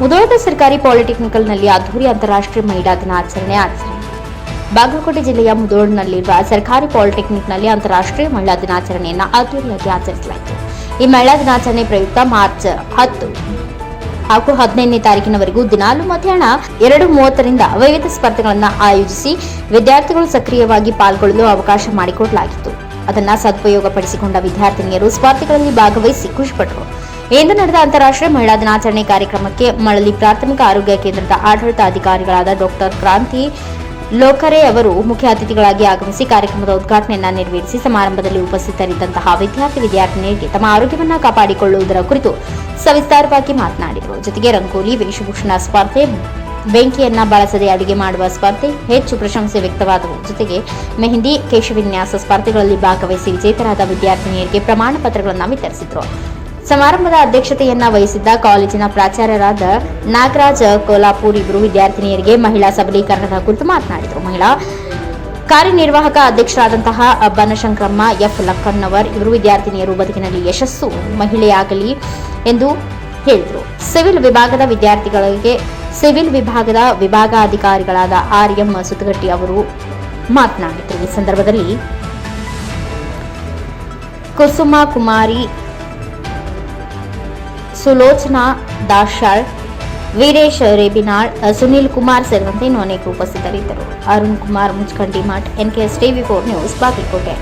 ಮುಧೋಳದ ಸರ್ಕಾರಿ ಪಾಲಿಟೆಕ್ನಿಕಲ್ನಲ್ಲಿ ಅದ್ದೂರಿ ಅಂತಾರಾಷ್ಟ್ರೀಯ ಮಹಿಳಾ ದಿನಾಚರಣೆ ಆಚರಣೆ. ಬಾಗಲಕೋಟೆ ಜಿಲ್ಲೆಯ ಮುಧೋಳ್ನಲ್ಲಿರುವ ಸರ್ಕಾರಿ ಪಾಲಿಟೆಕ್ನಿಕ್ನಲ್ಲಿ ಅಂತಾರಾಷ್ಟ್ರೀಯ ಮಹಿಳಾ ದಿನಾಚರಣೆಯನ್ನು ಅದ್ದೂರಿಯಾಗಿ ಆಚರಿಸಲಾಯಿತು. ಈ ಮಹಿಳಾ ದಿನಾಚರಣೆ ಪ್ರಯುಕ್ತ ಮಾರ್ಚ್ ಹತ್ತು ಹಾಗೂ ಹದಿನೈದನೇ ತಾರೀಕಿನವರೆಗೂ ದಿನಾಲು ಮಧ್ಯಾಹ್ನ ಎರಡು ಮೂವತ್ತರಿಂದ ವಿವಿಧ ಸ್ಪರ್ಧೆಗಳನ್ನು ಆಯೋಜಿಸಿ ವಿದ್ಯಾರ್ಥಿಗಳು ಸಕ್ರಿಯವಾಗಿ ಪಾಲ್ಗೊಳ್ಳಲು ಅವಕಾಶ ಮಾಡಿಕೊಡಲಾಗಿತ್ತು. ಅದನ್ನ ಸದುಪಯೋಗಪಡಿಸಿಕೊಂಡ ವಿದ್ಯಾರ್ಥಿನಿಯರು ಸ್ಪರ್ಧೆಗಳಲ್ಲಿ ಭಾಗವಹಿಸಿ ಖುಷಿಪಟ್ಟರು. ಇಂದು ನಡೆದ ಅಂತಾರಾಷ್ಟ್ರೀಯ ಮಹಿಳಾ ದಿನಾಚರಣೆ ಕಾರ್ಯಕ್ರಮಕ್ಕೆ ಮಳಲಿ ಪ್ರಾಥಮಿಕ ಆರೋಗ್ಯ ಕೇಂದ್ರದ ಆಡಳಿತ ಅಧಿಕಾರಿಗಳಾದ ಡಾಕ್ಟರ್ ಕ್ರಾಂತಿ ಲೋಕರೆ ಅವರು ಮುಖ್ಯ ಅತಿಥಿಗಳಾಗಿ ಆಗಮಿಸಿ ಕಾರ್ಯಕ್ರಮದ ಉದ್ಘಾಟನೆಯನ್ನು ನೆರವೇರಿಸಿ ಸಮಾರಂಭದಲ್ಲಿ ಉಪಸ್ಥಿತರಿದ್ದಂತಹ ವಿದ್ಯಾರ್ಥಿ ವಿದ್ಯಾರ್ಥಿನಿಯರಿಗೆ ತಮ್ಮ ಆರೋಗ್ಯವನ್ನು ಕಾಪಾಡಿಕೊಳ್ಳುವುದರ ಕುರಿತು ಸವಿಸ್ತಾರವಾಗಿ ಮಾತನಾಡಿದರು. ಜೊತೆಗೆ ರಂಗೋಲಿ, ವೇಷಭೂಷಣ, ಸ್ಪರ್ಧೆ, ಬೆಂಕಿಯನ್ನ ಬಳಸದೆ ಅಡುಗೆ ಮಾಡುವ ಸ್ಪರ್ಧೆ ಹೆಚ್ಚು ಪ್ರಶಂಸೆ ವ್ಯಕ್ತವಾದವು. ಜೊತೆಗೆ ಮೆಹಂದಿ, ಕೇಶವಿನ್ಯಾಸ ಸ್ಪರ್ಧೆಗಳಲ್ಲಿ ಭಾಗವಹಿಸಿ ವಿಜೇತರಾದ ವಿದ್ಯಾರ್ಥಿನಿಯರಿಗೆ ಪ್ರಮಾಣ ಪತ್ರಗಳನ್ನು ವಿತರಿಸಿದರು. ಸಮಾರಂಭದ ಅಧ್ಯಕ್ಷತೆಯನ್ನ ವಹಿಸಿದ್ದ ಕಾಲೇಜಿನ ಪ್ರಾಚಾರ್ಯರಾದ ನಾಗರಾಜ್ ಕೋಲಾಪುರ್ ಇಬ್ಬರು ವಿದ್ಯಾರ್ಥಿನಿಯರಿಗೆ ಮಹಿಳಾ ಸಬಲೀಕರಣದ ಕುರಿತು ಮಾತನಾಡಿದರು. ಮಹಿಳಾ ಕಾರ್ಯನಿರ್ವಾಹಕ ಅಧ್ಯಕ್ಷರಾದಂತಹ ಬನಶಂಕರಮ್ಮ ಎಫ್ ಲಕ್ಕನ್ನವರ್ ಇವರು ವಿದ್ಯಾರ್ಥಿನಿಯರು ಬದುಕಿನಲ್ಲಿ ಯಶಸ್ಸು ಮಹಿಳೆಯಾಗಲಿ ಎಂದು ಹೇಳಿದರು. ಸಿವಿಲ್ ವಿಭಾಗದ ವಿದ್ಯಾರ್ಥಿಗಳಿಗೆ ಸಿವಿಲ್ ವಿಭಾಗದ ವಿಭಾಗಾಧಿಕಾರಿಗಳಾದ ಆರ್ ಎಂ ಸುತ್ತಗಟ್ಟಿ ಅವರು ಮಾತನಾಡಿದರು. ಈ ಸಂದರ್ಭದಲ್ಲಿ ಕುಸುಮ ಕುಮಾರಿ ಸುಲೋಚನಾ ದಾಶಾಳ್ ವೀರೇಶ್ ರೇಬಿನಾಳ್, ಸುನೀಲ್ ಕುಮಾರ್ ಸೇರಿದಂತೆ ಇನ್ನೂ ಅನೇಕರು ಉಪಸ್ಥಿತರಿದ್ದರು. Arun Kumar Muchkandi Math NKS TV four news, Bagalkote.